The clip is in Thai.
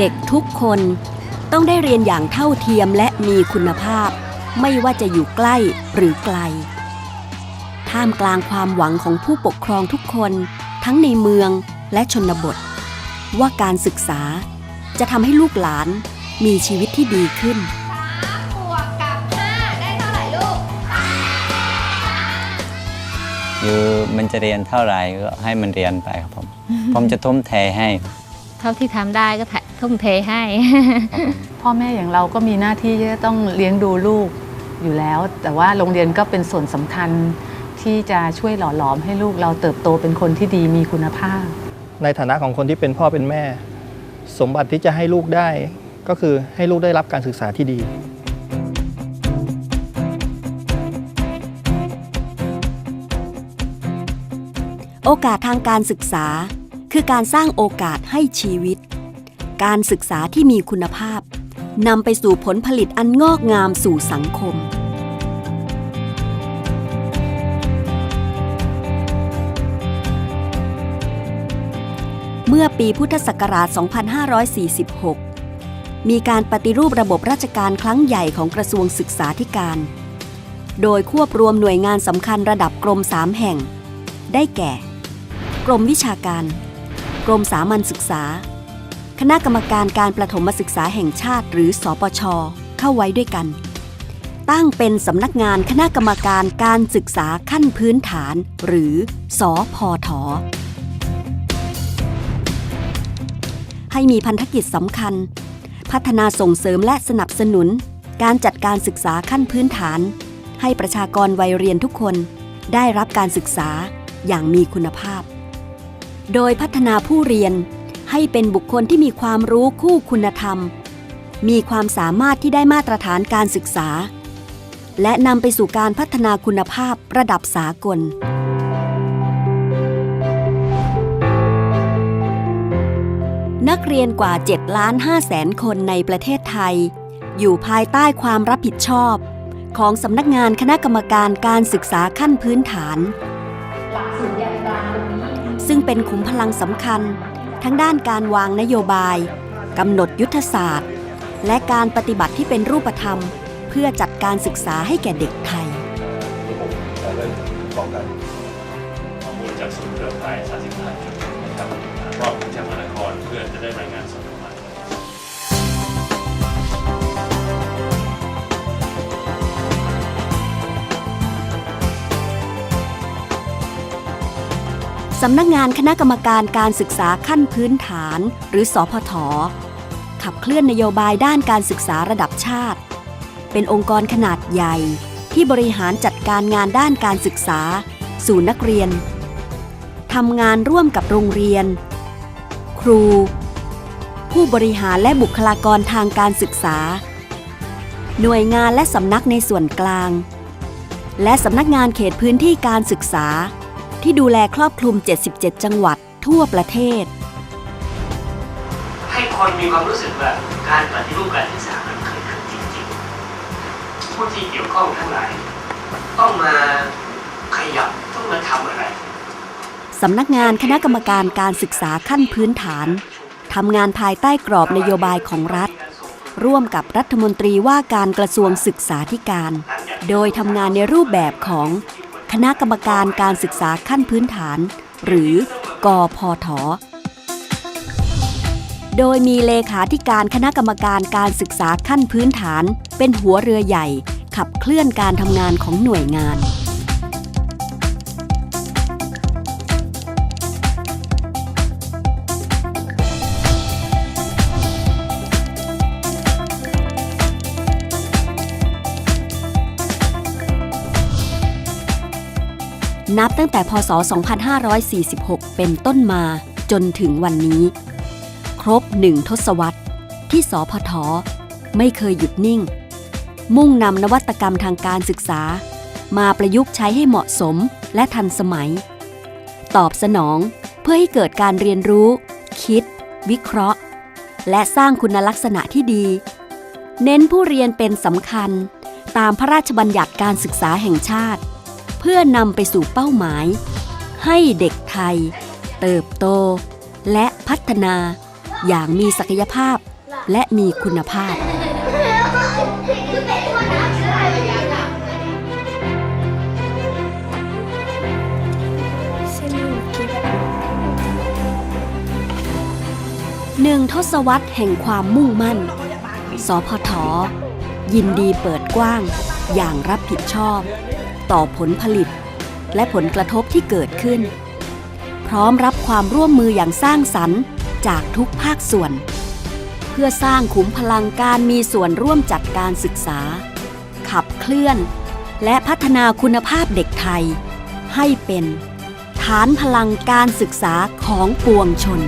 ด็กทุกคนต้องได้เรียนอย่างเท่าเทียมและมีคุณภาพ ไม่ว่าจะอยู่ใกล้หรือไกล ท่ามกลางความหวังของผู้ปกครองทุกคน ทั้งในเมืองและชนบท ว่าการศึกษาจะทำให้ลูกหลานมีชีวิตที่ดีขึ้นบวกกับ5ได้เท่าไหร่ลูกอยู่มันจะเรียนเท่าไหร่ก็ให้มันเรียนไปครับผม ผมจะทุ่มเทให้ เท่าที่ทำได้ก็ถ่าย ทุ่มเทให้ครับผมพ่อแม่อย่างเราก็มีหน้าที่ที่จะต้องเลี้ยงดูลูกอยู่แล้ว แต่ว่าโรงเรียนก็เป็นส่วนสำคัญที่จะช่วยหล่อหลอมให้ลูกเราเติบโตเป็นคนที่ดีมีคุณภาพ ในฐานะของคนที่เป็นพ่อเป็นแม่ สมบัติที่จะให้ลูกได้ ก็คือให้ลูกได้รับการศึกษาที่ดี โอกาสทางการศึกษา คือการสร้างโอกาสให้ชีวิต การศึกษาที่มีคุณภาพนำไปสู่ผลผลิตอันงอกงามสู่สังคม เมื่อปีพุทธศักราช 2546 มีการปฏิรูประบบราชการครั้งใหญ่ของกระทรวงศึกษาธิการ โดยควบรวมหน่วยงานสำคัญระดับกรมสามแห่ง ได้แก่ กรมวิชาการ กรมสามัญศึกษา คณะกรรมการการประถมศึกษาแห่งชาติหรือสอปช เข้าไว้ด้วยกัน ตั้งเป็นสำนักงานคณะกรรมการการศึกษาขั้นพื้นฐาน หรือสอพอถอให้มีพันธกิจสำคัญ พัฒนาส่งเสริมและสนับสนุน การจัดการศึกษาขั้นพื้นฐาน ให้ประชากรวัยเรียนทุกคน ได้รับการศึกษาอย่างมีคุณภาพ โดยพัฒนาผู้เรียน ให้เป็นบุคคลที่มีความรู้คู่คุณธรรม มีความสามารถที่ได้มาตรฐานการศึกษา และนำไปสู่การพัฒนาคุณภาพระดับสากล นักเรียนกว่า7ล้าน5แสนคนในประเทศไทย อยู่ภายใต้ความรับผิดชอบ ของสำนักงานคณะกรรมการการศึกษาขั้นพื้นฐานซึ่งเป็นขุมพลังสำคัญ ทั้งด้านการวางนโยบายกำหนดยุทธศาสตร์ และการปฏิบัติที่เป็นรูปธรรม เพื่อจัดการศึกษาให้แก่เด็กไทยข้อมูลจากศูนย์เครือข่าย35จุดนะครับรอบกรุงเทพมหานครเพื่อจะได้รายงานสด สำนักงานคณะกรรมการการศึกษาขั้นพื้นฐาน หรือสอพทขับเคลื่อนนโยบายด้านการศึกษาระดับชาติ เป็นองค์กรขนาดใหญ่ ที่บริหารจัดการงานด้านการศึกษา สู่นักเรียนทำงานร่วมกับโรงเรียน ครู ผู้บริหารและบุคลากรทางการศึกษา หน่วยงานและสำนักในส่วนกลาง และสำนักงานเขตพื้นที่การศึกษา ที่ดูแลครอบคลุม 77 จังหวัดทั่วประเทศ ให้คนมีความรู้สึกว่าการปฏิรูปการศึกษามันเกิดขึ้นจริงๆ ผู้ที่เกี่ยวข้องทั้งหลาย ต้องมาขยับต้องมาทำอะไรสำนักงานคณะกรรมการการศึกษาขั้นพื้นฐานทำงานภายใต้กรอบนโยบายของรัฐ ร่วมกับรัฐมนตรีว่าการกระทรวงศึกษาธิการ โดยทำงานในรูปแบบของ คณะกรรมการการศึกษาขั้นพื้นฐาน หรือกอพอถอโดยมีเลขาธิการคณะกรรมการการศึกษาขั้นพื้นฐาน เป็นหัวเรือใหญ่ ขับเคลื่อนการทำงานของหน่วยงาน นับตั้งแต่พศ 2546 เป็นต้นมาจนถึงวันนี้ ครบหนึ่งทศวรรษที่สพทไม่เคยหยุดนิ่ง มุ่งนำนวัตกรรมทางการศึกษา มาประยุกต์ใช้ให้เหมาะสมและทันสมัย ตอบสนองเพื่อให้เกิดการเรียนรู้ คิด วิเคราะห์ และสร้างคุณลักษณะที่ดี เน้นผู้เรียนเป็นสำคัญ ตามพระราชบัญญัติการศึกษาแห่งชาติ เพื่อนำไปสู่เป้าหมาย ให้เด็กไทย เติบโต และพัฒนา อย่างมีศักยภาพและมีคุณภาพ หนึ่งทศวรรษแห่งความมุ่งมั่น สพท ยินดีเปิดกว้างอย่างรับผิดชอบ ต่อผลผลิต และผลกระทบที่เกิดขึ้น พร้อมรับความร่วมมืออย่างสร้างสรรค์จากทุกภาคส่วน เพื่อสร้างขุมพลังการมีส่วนร่วมจัดการศึกษา ขับเคลื่อน และพัฒนาคุณภาพเด็กไทย ให้เป็น ฐานพลังการศึกษาของปวงชน